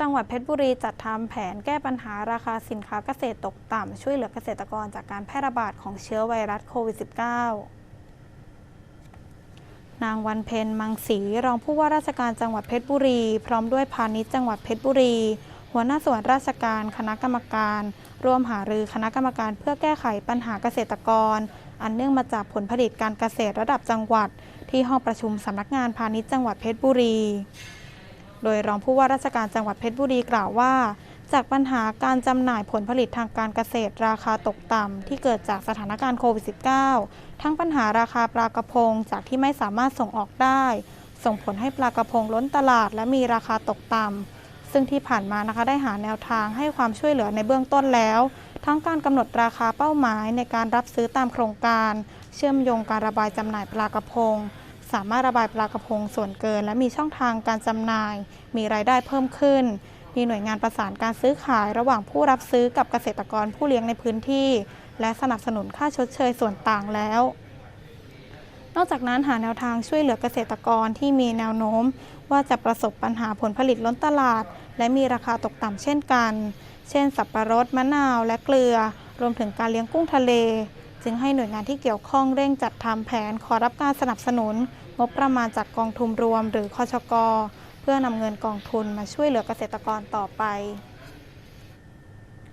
จังหวัดเพชรบุรีจัดทำแผนแก้ปัญหาราคาสินค้าเกษตรตกต่ำช่วยเหลือเกษตรกรจากการแพร่ระบาดของเชื้อไวรัสโควิด -19 นางวันเพ็ญมังสีรองผู้ว่าราชการจังหวัดเพชรบุรี พร้อมด้วยพาณิชย์จังหวัดเพชรบุรี หัวหน้าส่วนราชการคณะกรรมการ ร่วมหารือคณะกรรมการเพื่อแก้ไขปัญหาเกษตรกร อันเนื่องมาจากผลผลิตการเกษตรระดับจังหวัด ที่ห้องประชุมสำนักงานพาณิชย์จังหวัดเพชรบุรี โดยรองผู้ว่าราชการจังหวัดเพชรบุรีกล่าวว่า จากปัญหาการจำหน่ายผลผลิตทางการเกษตรราคาตกต่ำที่เกิดจากสถานการณ์โควิด -19 ทั้งปัญหาราคาปลากระพงจากที่ไม่สามารถส่งออกได้ ส่งผลให้ปลากระพงล้นตลาดและมีราคาตกต่ำซึ่งที่ผ่านมานะคะได้หาแนวทางให้ความช่วยเหลือในเบื้องต้นแล้ว ทั้งการกำหนดราคาเป้าหมายในการรับซื้อตามโครงการ เชื่อมโยงการระบายจำหน่ายปลากระพง สามารถระบายปลากระพงส่วนเกิน และมีช่องทางการจำหน่าย มีรายได้เพิ่มขึ้น มีหน่วยงานประสานการซื้อขายระหว่างผู้รับซื้อกับเกษตรกรผู้เลี้ยงในพื้นที่ และสนับสนุนค่าชดเชยส่วนต่างแล้ว นอกจากนั้นหาแนวทางช่วยเหลือเกษตรกรที่มีแนวโน้ม ว่าจะประสบปัญหาผลผลิตล้นตลาด และมีราคาตกต่ำเช่นกัน เช่น สับปะรดมะนาว และเกลือ รวมถึงการเลี้ยงกุ้งทะเล จึงให้หน่วยงานที่เกี่ยวข้องเร่งจัดทำแผนขอรับการสนับสนุน งบประมาณจากกองทุนรวม หรือคอชก เพื่อนำเงินกองทุนมาช่วยเหลือเกษตรกรต่อไป